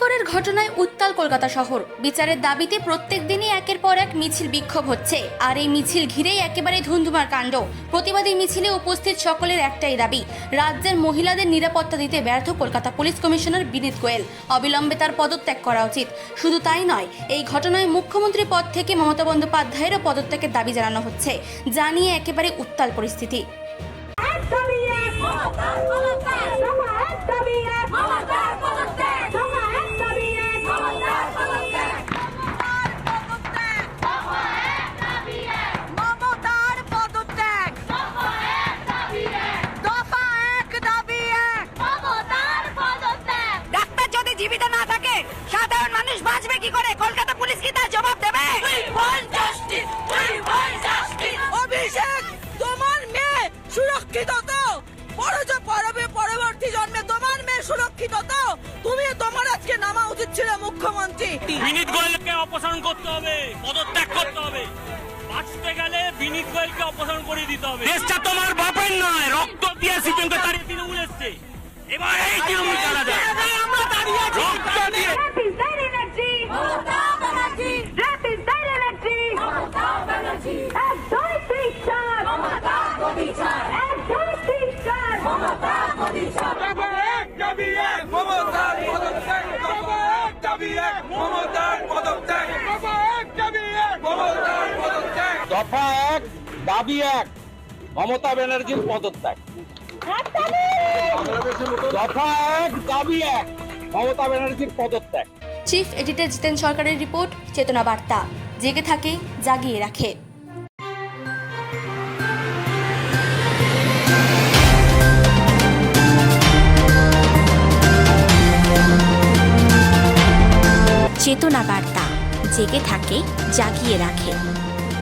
ঘটনায় উত্তাল কলকাতা শহর। বিচারের দাবিতে প্রত্যেক দিনই একের পর এক মিছিল বিক্ষোভ হচ্ছে। আর এই মিছিল ঘিরেই একেবারে ধুন্ধুমার কাণ্ড। প্রতিবাদী মিছিলে উপস্থিত সকলের একটাই দাবি, রাজ্যের মহিলাদের নিরাপত্তা দিতে ব্যর্থ কলকাতা পুলিশ কমিশনার বিনীত গোয়েল। অবিলম্বে তার পদত্যাগ করা উচিত। শুধু তাই নয়, এই ঘটনায় মুখ্যমন্ত্রী পদ থেকে মমতা বন্দ্যোপাধ্যায়েরও পদত্যাগের দাবি জানানো হচ্ছে। যা নিয়ে একেবারে উত্তাল পরিস্থিতি। মানুষ বাঁচবে কি করে? কলকাতা পুলিশ কি তার জবাব দেবে? অভিষেক তোমার মেয়ে সুরক্ষিত তো? বড় যে পরবে পরবর্তী জন্মে তোমার মেয়ে সুরক্ষিত তো? তুমি তোমার আজকে নামা উচিত ছিল মুখ্যমন্ত্রী। বিনীত গোয়েলকে অপসারণ করতে হবে পদত্যাগ করতে হবে। বাঁচতে গেলে বিনীত গোয়েলকে অপসারণ করে দিতে হবে। দেশটা তোমার বাপের নয় রক্ত দিয়ে সিপিএমকে তাড়িয়ে তৃণমূল এসছে। এবার এই তৃণমূল চালা যায় দফা এক, দাবি এক। মমতা ব্যানার্জির পদত্যাগ। দফা এক, দাবি এক। মমতা ব্যানার্জির পদত্যাগ। চিফ এডিটর জিতেন সরকারের রিপোর্ট, চেতনা বার্তা। জেগে থাকে, জাগিয়ে রাখে। চেতনা বার্তা। জেগে থাকে, জাগিয়ে রাখে।